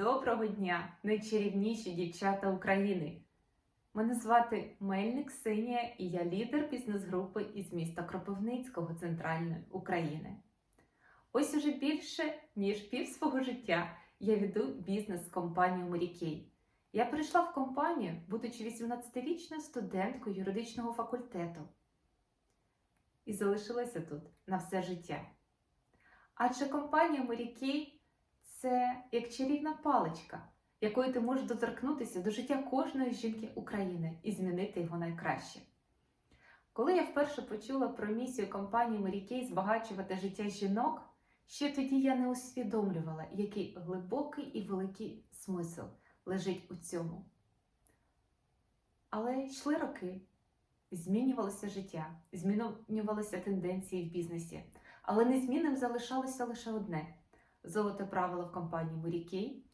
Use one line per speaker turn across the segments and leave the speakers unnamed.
Доброго дня, найчарівніші дівчата України! Мене звати Мельник Ксенія і я лідер бізнес-групи із міста Кропивницького Центральної України. Ось уже більше ніж пів свого життя я веду бізнес з компанією Морікей. Я прийшла в компанію, будучи 18-річною студенткою юридичного факультету, і залишилася тут на все життя. Адже компанія Морікей це як чарівна паличка, якою ти можеш доторкнутися до життя кожної жінки України і змінити його найкраще. Коли я вперше почула про місію компанії Морікей збагачувати життя жінок, ще тоді я не усвідомлювала, який глибокий і великий смисл лежить у цьому. Але йшли роки, змінювалося життя, змінювалися тенденції в бізнесі, але незмінним залишалося лише одне золоте правило в компанії Морікей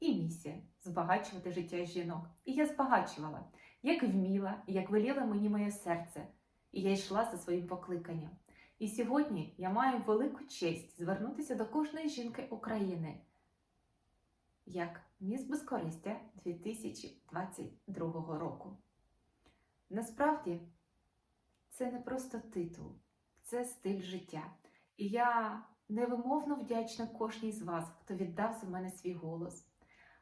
і місія збагачувати життя жінок. І я збагачувала, як вміла, як веліло мені моє серце, і я йшла за своїм покликанням. І сьогодні я маю велику честь звернутися до кожної жінки України як міс безкористя 2022 року. Насправді, це не просто титул, це стиль життя. І я невимовно вдячна кожній з вас, хто віддав за мене свій голос,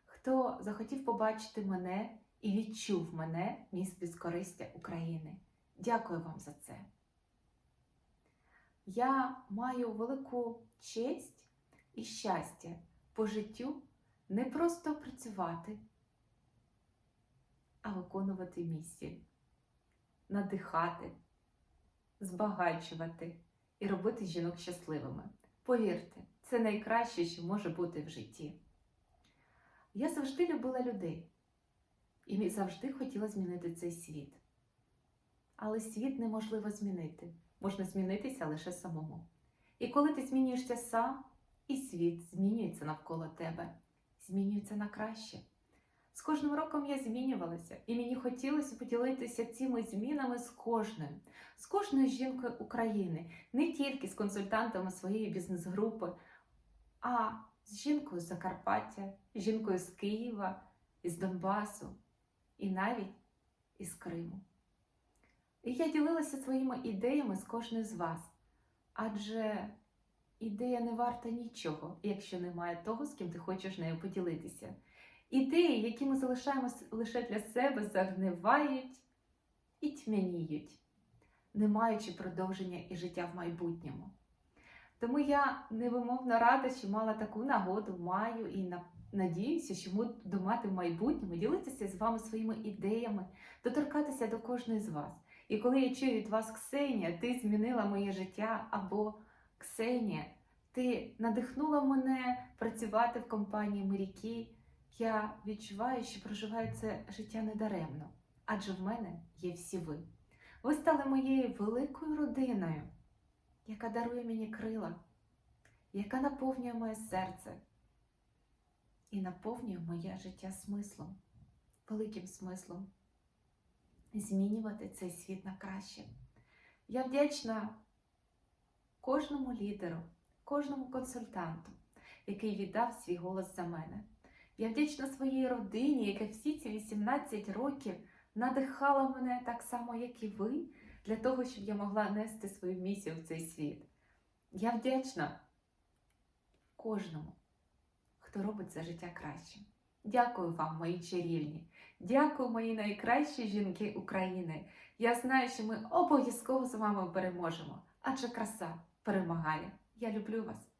хто захотів побачити мене і відчув мене, міс безкористя України. Дякую вам за це. Я маю велику честь і щастя по життю не просто працювати, а виконувати місію, надихати, збагачувати і робити жінок щасливими. Повірте, це найкраще, що може бути в житті. Я завжди любила людей і завжди хотіла змінити цей світ. Але світ неможливо змінити, можна змінитися лише самому. І коли ти змінюєшся сам, і світ змінюється навколо тебе, змінюється на краще. З кожним роком я змінювалася, і мені хотілося поділитися цими змінами з кожною, з кожною жінкою України, не тільки з консультантами своєї бізнес-групи, а з жінкою з Закарпаття, жінкою з Києва, із Донбасу і навіть із Криму. І я ділилася своїми ідеями з кожною з вас, адже ідея не варта нічого, якщо немає того, з ким ти хочеш нею поділитися. Ідеї, які ми залишаємо лише для себе, загнивають і тьмяніють, не маючи продовження і життя в майбутньому. Тому я невимовно рада, що мала таку нагоду, маю і надіюся, що буду мати в майбутньому ділитися з вами своїми ідеями, доторкатися до кожної з вас. І коли я чую від вас, Ксенія, ти змінила моє життя, або Ксенія, ти надихнула мене працювати в компанії Моряки, я відчуваю, що проживаю це життя недаремно, адже в мене є всі ви. Ви стали моєю великою родиною, яка дарує мені крила, яка наповнює моє серце і наповнює моє життя смислом, великим смислом змінювати цей світ на краще. Я вдячна кожному лідеру, кожному консультанту, який віддав свій голос за мене. Я вдячна своїй родині, яка всі ці 18 років надихала мене так само, як і ви, для того, щоб я могла нести свою місію в цей світ. Я вдячна кожному, хто робить це життя кращим. Дякую вам, мої чарівні. Дякую, мої найкращі жінки України. Я знаю, що ми обов'язково з вами переможемо, адже краса перемагає. Я люблю вас.